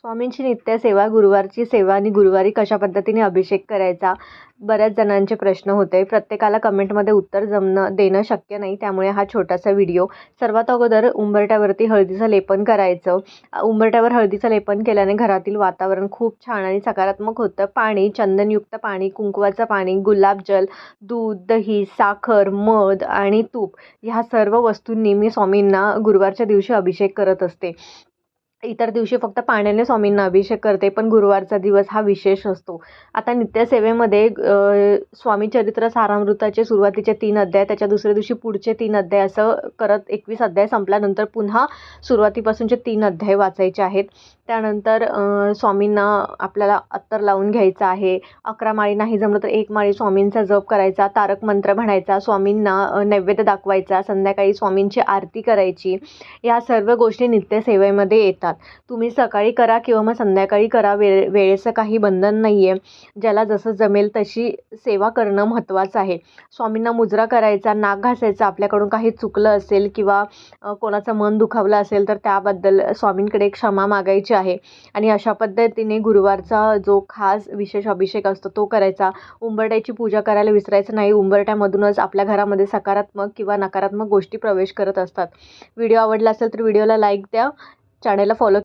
स्वामींची नित्यसेवा गुरुवारची सेवा आणि गुरुवारी कशा पद्धतीने अभिषेक करायचा? बऱ्याच जणांचे प्रश्न होते. प्रत्येकाला कमेंटमध्ये उत्तर जमणं देणं शक्य नाही. त्यामुळे हा छोटासा व्हिडिओ. सर्वात अगोदर उंबरट्यावरती हळदीचं लेपन करायचं. उंबरट्यावर हळदीचं लेपन केल्याने घरातील वातावरण खूप छान आणि सकारात्मक होतं. पाणी चंदनयुक्त पाणी कुंकवाचं पाणी गुलाबजल दूध दही साखर मध आणि तूप ह्या सर्व वस्तूंनी मी स्वामींना गुरुवारच्या दिवशी अभिषेक करत असते. इतर दिवशी फक्त पाण्याने स्वामींना अभिषेक करते पण गुरुवारचा दिवस हा विशेष असतो. आता नित्यसेवेमध्ये स्वामी चरित्र सारामृताचे सुरुवातीचे तीन अध्याय त्याच्या दुसऱ्या दिवशी पुढचे तीन अध्याय असं करत एकवीस अध्याय संपल्यानंतर पुन्हा सुरुवातीपासूनचे तीन अध्याय वाचायचे आहेत. त्यानंतर स्वामींना आपल्याला अत्तर लावून घ्यायचं आहे. अकरा माळी नाही जमलं तर एक माळी स्वामींचा जप करायचा तारक मंत्र म्हणायचा स्वामींना नैवेद्य दाखवायचा संध्याकाळी स्वामींची आरती करायची. या सर्व गोष्टी नित्यसेवेमध्ये येतात. तुम्ही सकाळी करा किंवा मग संध्याकाळी करा. वे वेळेचं काही बंधन नाही आहे ज्याला जसं जमेल तशी सेवा करणं महत्त्वाचं आहे. स्वामींना मुजरा करायचा नाक घासायचा आपल्याकडून काही चुकलं असेल किंवा कोणाचं मन दुखावलं असेल तर त्याबद्दल स्वामींकडे क्षमा मागायची आहे. आणि अशा पद्धतीने गुरुवारचा जो खास विशेष अभिषेक असतो तो करायचा. उंबरट्याची पूजा करायला विसरायचं नाही. उंबरट्यामधूनच आपल्या घरामध्ये सकारात्मक किंवा नकारात्मक गोष्टी प्रवेश करत असतात. व्हिडिओ आवडला असेल तर व्हिडिओला लाईक द्या. चॅनेलला फॉलो